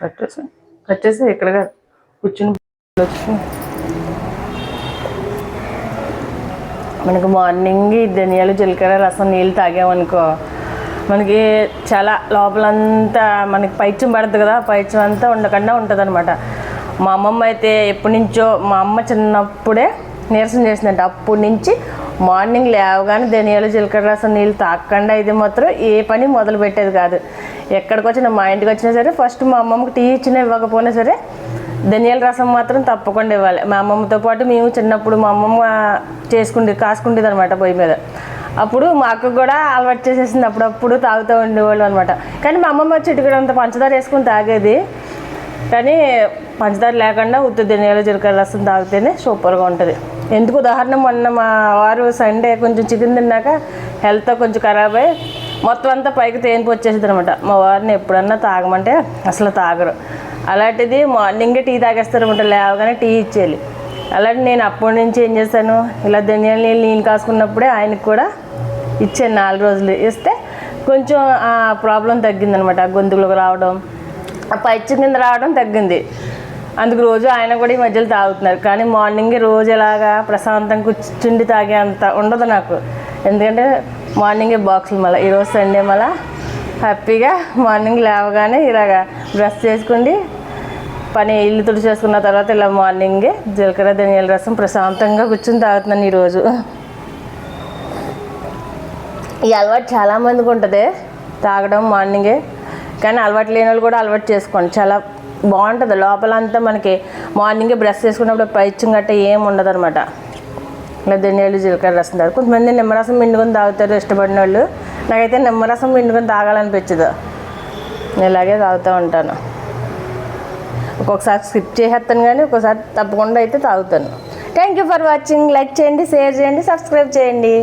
కట్టేసి కట్టేసి ఇక్కడ కూర్చుని వచ్చి. మనకు మార్నింగ్ ధనియాలు జీలకర్ర రసం నీళ్ళు తాగామనుకో మనకి చాలా లోపలంతా మనకి పైత్యం పడుతుంది కదా. ఆ అంతా ఉండకుండా ఉంటుంది అనమాట మా అమ్మమ్మ అయితే ఎప్పటి నుంచో మా అమ్మ చిన్నప్పుడే నీరసం చేసిందంట. అప్పటి నుంచి మార్నింగ్ లేవగానే ధనియాలు జీలకర్ర రసం నీళ్ళు తాగకుండా ఇది మాత్రం ఏ పని మొదలు పెట్టేది కాదు. ఎక్కడికి వచ్చినా మా ఇంటికి వచ్చినా సరే ఫస్ట్ మా అమ్మమ్మకి టీ ఇచ్చినా ఇవ్వకపోయినా సరే ధనియాల రసం మాత్రం తప్పకుండా ఇవ్వాలి. మా అమ్మమ్మతో పాటు మేము చిన్నప్పుడు మా అమ్మమ్మ చేసుకుంటే కాసుకుండేది అనమాట పొయ్యి మీద. అప్పుడు మా కూడా అలవాటు చేసేసింది. అప్పుడప్పుడు తాగుతూ ఉండేవాళ్ళు అనమాట కానీ మా అమ్మమ్మ చెట్టు కూడా అంత పంచదార వేసుకుని తాగేది. కానీ పంచదార లేకుండా ఉత్తి ధనియాల జీలకర్ర రసం తాగితేనే సూపర్గా ఉంటుంది. ఎందుకు? ఉదాహరణ మొన్న మా వారు సండే కొంచెం చికెన్ తిన్నాక హెల్త్ కొంచెం ఖరాబ్ అయ్యి మొత్తం అంతా పైకి తేనిపి వచ్చేసింది అనమాట మా వారిని ఎప్పుడన్నా తాగమంటే అసలు తాగరు. అలాంటిది మార్నింగే టీ తాగేస్తారు అనమాట లేవగానే టీ ఇచ్చేయాలి. అలాంటి నేను అప్పటి నుంచి ఏం చేశాను ఇలా ధనియాల నీళ్ళు నీళ్ళు కాసుకున్నప్పుడే ఆయనకు కూడా ఇచ్చాను నాలుగు రోజులు. ఇస్తే కొంచెం ఆ ప్రాబ్లం తగ్గిందనమాట గొంతులోకి రావడం ఆ పైచ్యం కింద రావడం తగ్గింది. అందుకు రోజు ఆయన కూడా ఈ మధ్యలో తాగుతున్నారు. కానీ మార్నింగ్ రోజు ఎలాగా ప్రశాంతంగా కూర్చుండి తాగే అంత ఉండదు నాకు. ఎందుకంటే మార్నింగే బాక్సులు మళ్ళీ ఈరోజు సండే మళ్ళీ హ్యాపీగా మార్నింగ్ లేవగానే ఇలాగా బ్రష్ చేసుకుండి పని ఇల్లు తుడి చేసుకున్న తర్వాత ఇలా మార్నింగే జీలకర్ర ధనియాల రసం ప్రశాంతంగా కూర్చుని తాగుతున్నాను ఈరోజు. ఈ అలవాటు చాలామందికి ఉంటుంది తాగడం మార్నింగే. కానీ అలవాటు లేని వాళ్ళు కూడా అలవాటు చేసుకోండి. చాలా బాగుంటుంది. లోపలంతా మనకి మార్నింగే బ్రష్ చేసుకున్నప్పుడు పైచ్యం గట్ట ఏం ఉండదు అనమాట ధనియాలు జీలకర్ర రసం తాగు కొంతమంది నిమ్మరసం పిండుకొని తాగుతారు ఇష్టపడిన వాళ్ళు నాకైతే నిమ్మరసం పిండుకొని తాగాలనిపించదు. నేను ఇలాగే తాగుతూ ఉంటాను. ఒక్కొక్కసారి స్కిప్ చేసేస్తాను కానీ ఒక్కొక్కసారి తప్పకుండా అయితే తాగుతాను. Thank you for watching like చేయండి షేర్ చేయండి సబ్స్క్రైబ్ చేయండి.